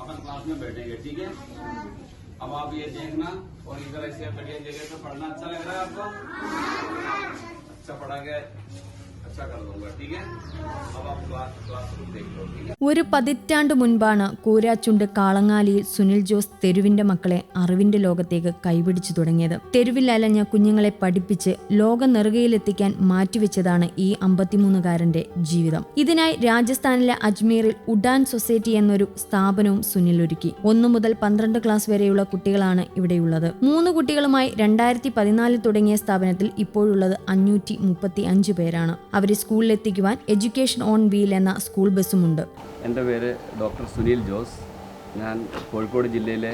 अपन class में बैठेंगे, ठीक है? अब आप ये देखना और इधर ऐसे बढ़िया जगह पे पढ़ना अच्छा लग रहा है आपको? अच्छा पढ़ा के ഒരു പതിറ്റാണ്ട് മുൻപാണ് കൂരാച്ചുണ്ട് കാളങ്ങാലിയിൽ സുനിൽ ജോസ് തെരുവിന്റെ മക്കളെ അറിവിന്റെ ലോകത്തേക്ക് കൈപിടിച്ചു തുടങ്ങിയത്. തെരുവിൽ അലഞ്ഞ കുഞ്ഞുങ്ങളെ പഠിപ്പിച്ച് ലോക നെറുകയിലെത്തിക്കാൻ മാറ്റിവെച്ചതാണ് ഈ അമ്പത്തിമൂന്നുകാരന്റെ ജീവിതം. ഇതിനായി രാജസ്ഥാനിലെ അജ്മീറിൽ ഉഡാൻ സൊസൈറ്റി എന്നൊരു സ്ഥാപനവും സുനിൽ ഒരുക്കി. ഒന്നു മുതൽ പന്ത്രണ്ട് ക്ലാസ് വരെയുള്ള കുട്ടികളാണ് ഇവിടെയുള്ളത്. മൂന്ന് കുട്ടികളുമായി രണ്ടായിരത്തി പതിനാലിൽ തുടങ്ങിയ സ്ഥാപനത്തിൽ ഇപ്പോഴുള്ളത് അഞ്ഞൂറ്റി മുപ്പത്തി അഞ്ച് പേരാണ്. അവർ അവരെ സ്കൂളിലെത്തിക്കുവാൻ എഡ്യൂക്കേഷൻ ഓൺ വീൽ എന്ന സ്കൂൾ ബസ്സുമുണ്ട്. എന്റെ പേര് ഡോക്ടർ സുനിൽ ജോസ്. ഞാൻ കോഴിക്കോട് ജില്ലയിലെ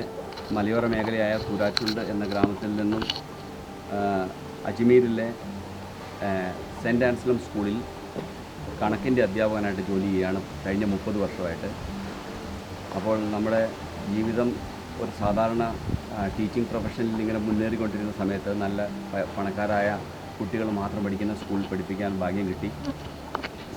മലയോര മേഖലയായ കൂരാച്ചുണ്ട് എന്ന ഗ്രാമത്തിൽ നിന്നും അജ്മീരിലെ സെന്റ് ആൻസ്ലം സ്കൂളിൽ കണക്കിന്റെ അധ്യാപകനായിട്ട് ജോലി ചെയ്യുകയാണ് കഴിഞ്ഞ മുപ്പത് വർഷമായിട്ട്. അപ്പോൾ നമ്മുടെ ജീവിതം ഒരു സാധാരണ ടീച്ചിങ് പ്രൊഫഷനിൽ ഇങ്ങനെ മുന്നേറിക്കൊണ്ടിരുന്ന സമയത്ത് നല്ല പണക്കാരായ കുട്ടികൾ മാത്രം പഠിക്കുന്ന സ്കൂളിൽ പഠിപ്പിക്കാൻ ഭാഗ്യം കിട്ടി.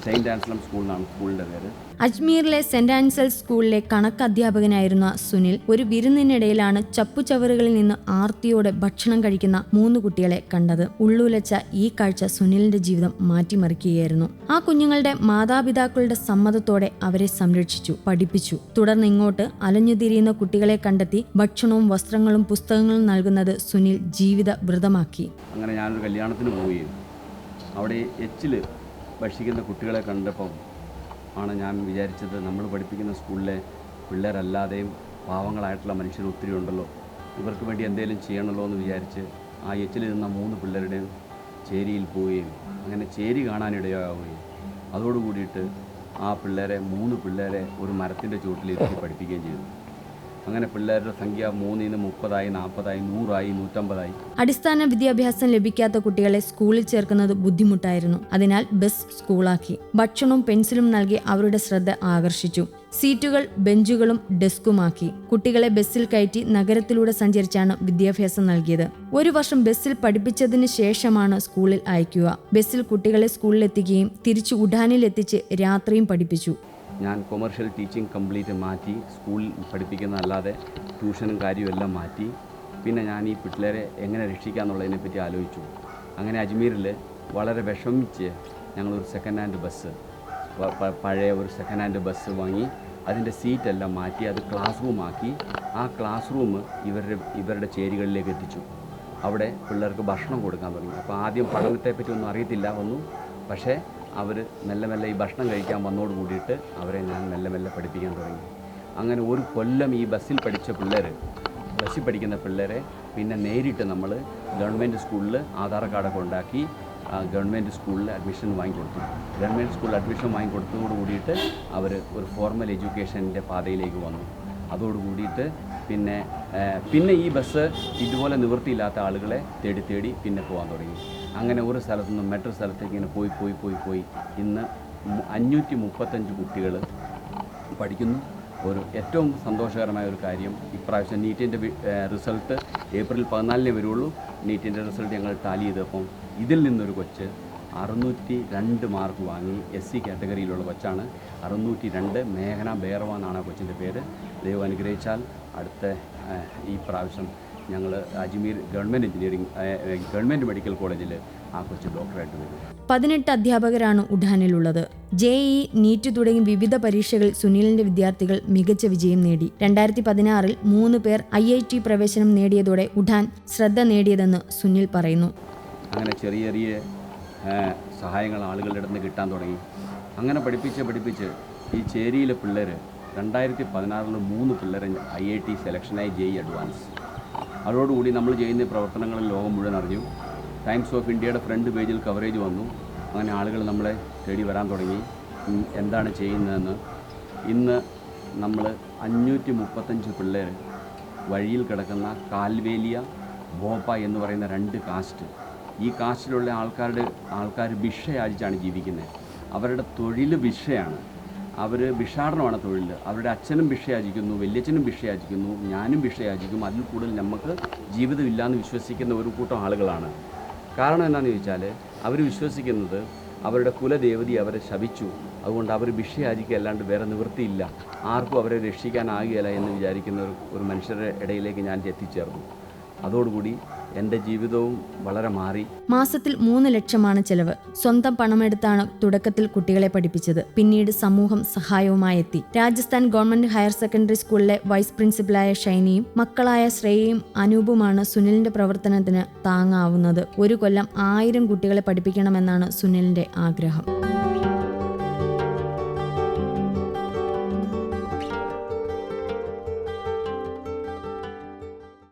സെയിന്റ് ആൻസ്ലം സ്കൂൾ എന്നാണ് സ്കൂളിന്റെ പേര്. അജ്മീറിലെ സെന്റ് ആൻസൽ സ്കൂളിലെ കണക്ക് അധ്യാപകനായിരുന്ന സുനിൽ ഒരു വിരുന്നിനിടയിലാണ് ചപ്പുചവറുകളിൽ നിന്ന് ആർത്തിയോടെ ഭക്ഷണം കഴിക്കുന്ന മൂന്ന് കുട്ടികളെ കണ്ടത്. ഉള്ളുലച്ച ഈ കാഴ്ച സുനിലിന്റെ ജീവിതം മാറ്റിമറിക്കുകയായിരുന്നു. ആ കുഞ്ഞുങ്ങളുടെ മാതാപിതാക്കളുടെ സമ്മതത്തോടെ അവരെ സംരക്ഷിച്ചു പഠിപ്പിച്ചു. തുടർന്ന് ഇങ്ങോട്ട് അലഞ്ഞുതിരിയുന്ന കുട്ടികളെ കണ്ടെത്തി ഭക്ഷണവും വസ്ത്രങ്ങളും പുസ്തകങ്ങളും നൽകുന്നത് സുനിൽ ജീവിത വ്രതമാക്കി അങ്ങനെ ഞാനൊരു കല്യാണത്തിന് പോവുകയും അവിടെ എച്ചിൽ ഭക്ഷിക്കുന്ന കുട്ടികളെ കണ്ടപ്പം ആണ് ഞാൻ വിചാരിച്ചത് നമ്മൾ പഠിപ്പിക്കുന്ന സ്കൂളിലെ പിള്ളേരല്ലാതെയും പാവങ്ങളായിട്ടുള്ള മനുഷ്യർ ഒത്തിരി ഉണ്ടല്ലോ. ഇവർക്ക് വേണ്ടി എന്തെങ്കിലും ചെയ്യണമല്ലോ എന്ന് വിചാരിച്ച് ആ എച്ചിൽ നിന്ന മൂന്ന് പിള്ളേരുടെയും ചേരിയിൽ പോവുകയും അങ്ങനെ ചേരി കാണാനിടയാവുകയും അതോടുകൂടിയിട്ട് ആ പിള്ളേരെ മൂന്ന് പിള്ളേരെ ഒരു മരത്തിന്റെ ചുവട്ടിലിരുത്തി പഠിപ്പിക്കുകയും ചെയ്തു. അങ്ങനെ പിള്ളേരുടെ സംഖ്യ മൂന്നിൽ നിന്ന് മുപ്പതായി നാൽപ്പതായി നൂറായി നൂറ്റമ്പതായി. അടിസ്ഥാന വിദ്യാഭ്യാസം ലഭിക്കാത്ത കുട്ടികളെ സ്കൂളിൽ ചേർക്കുന്നത് ബുദ്ധിമുട്ടായിരുന്നു. അതിനാൽ ബസ് സ്കൂളാക്കി. ഭക്ഷണവും പെൻസിലും നൽകി അവരുടെ ശ്രദ്ധ ആകർഷിച്ചു. സീറ്റുകൾ ബെഞ്ചുകളും ഡെസ്കുമാക്കി. കുട്ടികളെ ബസ്സിൽ കയറ്റി നഗരത്തിലൂടെ സഞ്ചരിച്ചാണ് വിദ്യാഭ്യാസം നൽകിയത്. ഒരു വർഷം ബസ്സിൽ പഠിപ്പിച്ചതിന് ശേഷമാണ് സ്കൂളിൽ അയക്കുക. ബസ്സിൽ കുട്ടികളെ സ്കൂളിലെത്തിക്കുകയും തിരിച്ചു ഉഡാനിലെത്തിച്ച് രാത്രിയും പഠിപ്പിച്ചു. ഞാൻ കൊമേർഷ്യൽ ടീച്ചിങ് കംപ്ലീറ്റ് മാറ്റി സ്കൂളിൽ പഠിപ്പിക്കുന്നതല്ലാതെ ട്യൂഷനും കാര്യവും എല്ലാം മാറ്റി. പിന്നെ ഞാൻ ഈ പിള്ളേരെ എങ്ങനെ രക്ഷിക്കുക എന്നുള്ളതിനെപ്പറ്റി ആലോചിച്ചു. അങ്ങനെ അജ്മീറിൽ വളരെ വിഷമിച്ച് ഞങ്ങളൊരു സെക്കൻഡ് ഹാൻഡ് ബസ് പഴയ ഒരു സെക്കൻഡ് ഹാൻഡ് ബസ് വാങ്ങി അതിന്റെ സീറ്റെല്ലാം മാറ്റി അത് ക്ലാസ് റൂമാക്കി ആ ക്ലാസ് റൂം ഇവരുടെ ഇവരുടെ ചേരികളിലേക്ക് എത്തിച്ചു. അവിടെ പിള്ളേർക്ക് ഭക്ഷണം കൊടുക്കാൻ തുടങ്ങി. അപ്പോൾ ആദ്യം പഠനത്തെപ്പറ്റി ഒന്നും അറിയത്തില്ല ഒന്നും പക്ഷേ അവർ മെല്ലെ മെല്ലെ ഈ ഭക്ഷണം കഴിക്കാൻ വന്നോട് കൂടിയിട്ട് അവരെ ഞാൻ മെല്ലെ മെല്ലെ പഠിപ്പിക്കാൻ തുടങ്ങി. അങ്ങനെ ഒരു കൊല്ലം ഈ ബസ്സിൽ പഠിച്ച പിള്ളേർ ബസ്സിൽ പഠിക്കുന്ന പിള്ളേരെ പിന്നെ നേരിട്ട് നമ്മൾ ഗവൺമെന്റ് സ്കൂളിൽ ആധാർ കാർഡൊക്കെ ഉണ്ടാക്കി ഗവൺമെന്റ് സ്കൂളിൽ അഡ്മിഷൻ വാങ്ങിക്കൊടുത്തു. ഗവൺമെന്റ് സ്കൂളിൽ അഡ്മിഷൻ വാങ്ങിക്കൊടുത്തതോട് കൂടിയിട്ട് അവർ ഒരു ഫോർമൽ എഡ്യൂക്കേഷന്റെ പാതയിലേക്ക് വന്നു. അതോട് കൂടിയിട്ട് പിന്നെ പിന്നെ ഈ ബസ് ഇതുപോലെ നിവൃത്തിയില്ലാത്ത ആളുകളെ തേടി തേടി പിന്നെ പോകാൻ തുടങ്ങി. അങ്ങനെ ഒരു സ്ഥലത്തു നിന്നും മറ്റൊരു സ്ഥലത്തേക്ക് ഇങ്ങനെ പോയി പോയി പോയി പോയി. ഇന്ന് അഞ്ഞൂറ്റി മുപ്പത്തഞ്ച് കുട്ടികൾ പഠിക്കുന്നു. ഒരു ഏറ്റവും സന്തോഷകരമായ ഒരു കാര്യം ഇപ്രാവശ്യം നീറ്റിന്റെ റിസൾട്ട് ഏപ്രിൽ പതിനാലിനേ വരുള്ളൂ. നീറ്റിന്റെ റിസൾട്ട് ഞങ്ങൾ ടാലി ചെയ്തപ്പം ഇതിൽ നിന്നൊരു കൊച്ച് അറുന്നൂറ്റി രണ്ട് മാർക്ക് വാങ്ങി എസ് സി കാറ്റഗറിയിലുള്ള കൊച്ചാണ്. അറുന്നൂറ്റി രണ്ട് മേഘന ബേറവ എന്നാണ് ആ കൊച്ചിന്റെ പേര്. ദൈവം അനുഗ്രഹിച്ചാൽ അടുത്ത ഈ പ്രാവശ്യം ഞങ്ങൾ Ajmer government engineering government medical കോളേജിൽ ആ കൊച്ചു ഡോക്ടറായിട്ട് വരും. പതിനെട്ട് അധ്യാപകരാണ് ഉഡാനിലുള്ളത്. ജെ ഇ നീറ്റ് തുടങ്ങി വിവിധ പരീക്ഷകളിൽ സുനിലിന്റെ വിദ്യാർത്ഥികൾ മികച്ച വിജയം നേടി. രണ്ടായിരത്തി പതിനാറിൽ മൂന്ന് പേർ ഐ ഐ ടി പ്രവേശനം നേടിയതോടെ ഉഡാൻ ശ്രദ്ധ നേടിയതെന്ന് സുനിൽ പറയുന്നു. അങ്ങനെ ചെറിയ ചെറിയ സഹായങ്ങൾ ആളുകളുടെ അടുത്ത് നിന്ന് കിട്ടാൻ തുടങ്ങി. അങ്ങനെ പഠിപ്പിച്ച് പഠിപ്പിച്ച് ഈ ചേരിയിലെ പിള്ളേർ രണ്ടായിരത്തി പതിനാറിൽ മൂന്ന് പിള്ളേർ ഐ ഐ ടി സെലക്ഷനായി ജെ ഇ അഡ്വാൻസ്. അതോടുകൂടി നമ്മൾ ചെയ്യുന്ന പ്രവർത്തനങ്ങളിൽ ലോകം മുഴുവൻ അറിഞ്ഞു. ടൈംസ് ഓഫ് ഇന്ത്യയുടെ ഫ്രണ്ട് പേജിൽ കവറേജ് വന്നു. അങ്ങനെ ആളുകൾ നമ്മളെ തേടി വരാൻ തുടങ്ങി. എന്താണ് ചെയ്യുന്നതെന്ന്. ഇന്ന് നമ്മൾ അഞ്ഞൂറ്റി മുപ്പത്തഞ്ച് പിള്ളേർ വഴിയിൽ കിടക്കുന്ന കാൽവേലിയ ഭോപ്പ എന്ന് പറയുന്ന രണ്ട് കാസ്റ്റ്. ഈ കാസ്റ്റിലുള്ള ആൾക്കാരുടെ ആൾക്കാർ ഭിക്ഷയാചിച്ചാണ് ജീവിക്കുന്നത്. അവരുടെ തൊഴിൽ ഭിക്ഷയാണ്. അവർ ഭിക്ഷാടനമാണ് തൊഴിൽ അവരുടെ അച്ഛനും ഭിക്ഷയാചിക്കുന്നു വല്യച്ഛനും ഭിക്ഷയാചിക്കുന്നു ഞാനും ഭിക്ഷയാചിക്കും. അതിൽ കൂടുതൽ നമുക്ക് ജീവിതമില്ലാന്ന് വിശ്വസിക്കുന്ന ഒരു കൂട്ടം ആളുകളാണ്. കാരണം എന്താണെന്ന് ചോദിച്ചാൽ അവർ വിശ്വസിക്കുന്നത് അവരുടെ കുലദേവതി അവരെ ശപിച്ചു. അതുകൊണ്ട് അവർ ഭിക്ഷയാചിക്കുക അല്ലാണ്ട് വേറെ നിവൃത്തിയില്ല. ആർക്കും അവരെ രക്ഷിക്കാനാകുകയില്ല എന്ന് വിചാരിക്കുന്ന ഒരു മനുഷ്യരുടെ ഇടയിലേക്ക് ഞാൻ എത്തിച്ചേർന്നു. അതോടുകൂടി എന്റെ ജീവിതവും വളരെ മാറി. മാസത്തിൽ മൂന്ന് ലക്ഷമാണ് ചെലവ്. സ്വന്തം പണമെടുത്താണ് തുടക്കത്തിൽ കുട്ടികളെ പഠിപ്പിച്ചത്. പിന്നീട് സമൂഹം സഹായവുമായി എത്തി രാജസ്ഥാൻ ഗവൺമെന്റ് ഹയർ സെക്കൻഡറി സ്കൂളിലെ വൈസ് പ്രിൻസിപ്പലായ ഷൈനിയും മക്കളായ ശ്രേയയും അനൂപുമാണ് സുനിലിന്റെ പ്രവർത്തനത്തിന് താങ്ങാവുന്നത്. ഒരു കൊല്ലം ആയിരം കുട്ടികളെ പഠിപ്പിക്കണമെന്നാണ് സുനിലിന്റെ ആഗ്രഹം.